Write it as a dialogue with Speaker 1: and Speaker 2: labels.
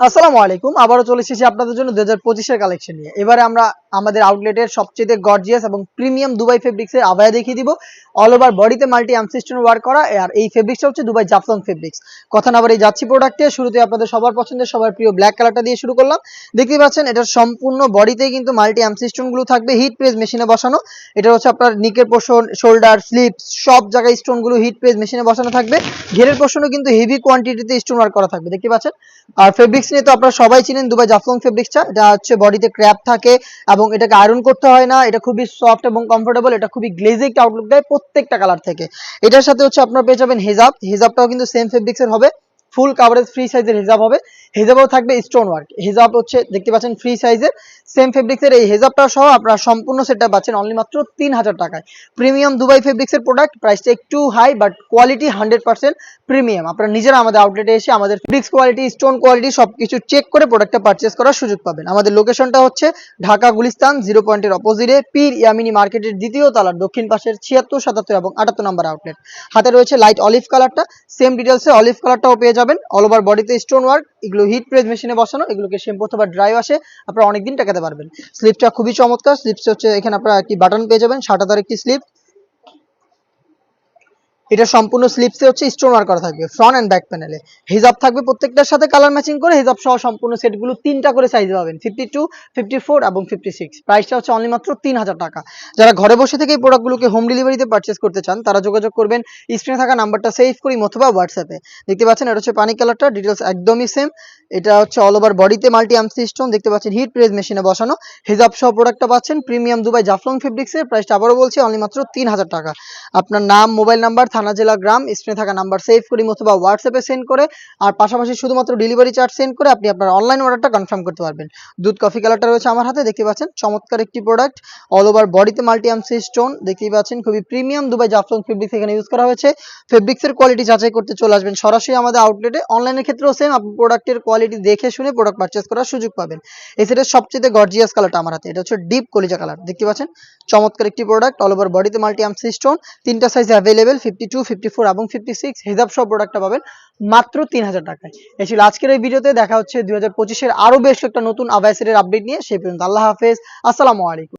Speaker 1: আসসালামু আলাইকুম। আবারও চলে এসেছি আপনাদের জন্য দু হাজার কালেকশন নিয়ে। এবারে আমরা আমাদের আউটলেটের সবচেয়ে গর্জিয়াস এবং প্রিমিয়াম দুবাই ফেব্রিক্সের আবায়া দেখিয়ে দিব। অল ওভার বডিতে মাল্টি অ্যামসিস্টন ওয়ার্ক করা, আর এই ফেব্রিক্সটা হচ্ছে দুবাই জাফলং ফেব্রিক্স কথা না বাড়ি যাচ্ছি প্রোডাক্টে শুরুতে আপনাদের সবার পছন্দের, সবার প্রিয় ব্ল্যাক কালারটা দিয়ে শুরু করলাম। দেখতেই পাচ্ছেন, এটার সম্পূর্ণ বডিতেই কিন্তু মাল্টি অ্যামসিস্টনগুলো থাকবে। হিট প্রেস মেশিনে বসানো। এটা হচ্ছে আপনার নিকের পোষণ শোল্ডার স্লিপ সব জায়গায় স্টোনগুলো হিট প্রেস মেশিনে বসানো থাকবে। ঘেরের পোর্শনও কিন্তু হেভি কোয়ান্টিটিতে স্টোন ওয়ার্ক করা থাকবে। দেখতে পাচ্ছেন? আর ফেব্রিক্স নিয়ে তো আপনারা সবাই চিনেন দুবাই জাফলং ফেব্রিক্সটা এটা হচ্ছে বডিতে ক্র্যাপ থাকে এবং এটাকে আয়রন করতে হয় না। এটা খুবই সফট এবং কমফোর্টেবল এটা খুবই গ্লেজি আউটলুক দেয় প্রত্যেকটা কালার থেকে। এটার সাথে হচ্ছে আপনারা পেয়ে যাবেন হেজাব। হেজাবটাও কিন্তু সেম ফেব্রিক্সের হবে। ফুল কাভারেজ ফ্রি সাইজের হেজাব হবে। হেজাবও থাকবে স্টোন ওয়ার্ক হেজাব হচ্ছে, দেখতে পাচ্ছেন ফ্রি সাইজের সেম ফেব্রিক্সের এই হেজাবটা সহ আপনারা সম্পূর্ণ সেটটা পাচ্ছেন অনলি মাত্র তিন হাজার টাকায়। প্রিমিয়াম দুবাই ফেব্রিক্সের প্রোডাক্ট প্রাইসটা একটু high but quality hundred percent premium আপনারা নিজেরা আমাদের আউটলেটে এসে আমাদের ফেব্রিক্স কোয়ালিটি স্টোন কোয়ালিটি সবকিছু চেক করে প্রোডাক্টটা পারচেস করার সুযোগ পাবেন। আমাদের লোকেশনটা হচ্ছে ঢাকা গুলিস্তান জিরো পয়েন্টের অপোজিটে পীর ইয়ামিনী মার্কেটের দ্বিতীয় তলার দক্ষিণ পাশের ছিয়াত্তর, সাতাত্তর এবং আটাত্তর নম্বর আউটলেট হাতে রয়েছে লাইট অলিভ কালারটা সেম ডিটেলসে অলিভ কালারটাও পেয়ে যাবেন অল ওভার বডিতে স্টোন ওয়ার্ক এগুলো হিট প্রেস মেশিনে বসানো, এগুলোকে শ্যাম্পু অথবা ড্রাই আসে আপনারা অনেকদিন টাকাতে পারবেন। স্লিপটা খুবই চমৎকার স্লিপস হচ্ছে, এখানে আপনারা একটি বাটন পেয়ে যাবেন হাজার একটি স্লিপ এটা সম্পূর্ণ স্লিপসে হচ্ছে স্টোন ওয়ার্ক করা থাকবে ফ্রন্ট এন্ড ব্যাক প্যানেলে হিজাব থাকবে প্রত্যেকটার সাথে কালার ম্যাচিং করে, হিজাব সহ সম্পূর্ণ সেটগুলো তিনটা করে সাইজ পাবেন ফিফটি টু ফিফটি ফোর এবং ফিফটি সিক্স প্রাইসটা হচ্ছে অনলি মাত্র তিন হাজার টাকা। যারা ঘরে বসে থেকে এই প্রোডাক্টগুলোকে হোম ডেলিভারিতে পারচেস করতে চান, তারা যোগাযোগ করবেন স্ক্রিনে থাকা নাম্বারটা সেভ করি অথবা হোয়াটসঅ্যাপে দেখতে পাচ্ছেন এটা হচ্ছে পানি কালারটা ডিটেলস একদমই সেম এটা হচ্ছে অল ওভার বডিতে মাল্টি আর্ম সিস্টেম দেখতে পাচ্ছেন হিট প্রেস মেশিনে বসানো। হিজাব সহ প্রোডাক্টটা পাচ্ছেন প্রিমিয়াম দুবাই জাফলং ফেব্রিক্সের প্রাইসটা আবারও বলছি অনলি মাত্র তিন হাজার টাকা। আপনার নাম মোবাইল নাম্বার থানা জেলা গ্রাম স্ক্রিনে থাকা নাম্বার সেভ করি অথবা হোয়াটসঅ্যাপে সেন্ড করে, আর পাশাপাশি শুধুমাত্র ডেলিভারি চার্জ সেন্ড করে আপনি আপনার অনলাইন অর্ডারটা কনফার্ম করতে পারবেন। দুধ কফি কালারটা রয়েছে আমার হাতে দেখতে পাচ্ছেন, চমৎকার একটি প্রোডাক্ট অল ওভার বডিতে মাল্টি আর্মসি স্টোন দেখতেই পাচ্ছেন, খুবই প্রিমিয়াম দুবাই জাফলং ফেব্রিক্স এখানে ইউজ করা হয়েছে। ফেব্রিক্সের কোয়ালিটি যাচাই করতে চলে আসবেন, সরাসরি আমাদের আউটলেটে অনলাইনের ক্ষেত্রেও সেম আপনি প্রোডাক্টের কোয়ালিটি দেখে শুনে প্রোডাক্ট পারচেস করার সুযোগ পাবেন। এই সেটের সবচেয়ে গর্জিয়াস কালারটা আমার হাতে, এটা হচ্ছে ডিপ কলিজা কালার দেখতে পাচ্ছেন, চমৎকার একটি প্রোডাক্ট অল ওভার বডিতে মাল্টি আর্মসি স্টোন তিনটা size available fifty two fifty four এবং ফিফটি সিক্স হিজাব সব প্রোডাক্টটা পাবেন মাত্র তিন হাজার টাকায়। এই ছিল আজকের এই ভিডিওতে, দেখা হচ্ছে দুই হাজার পঁচিশের আরও বেশ একটা নতুন আভাইসের আপডেট নিয়ে। সেই পর্যন্ত আল্লাহ হাফেজ। আসসালামু আলাইকুম।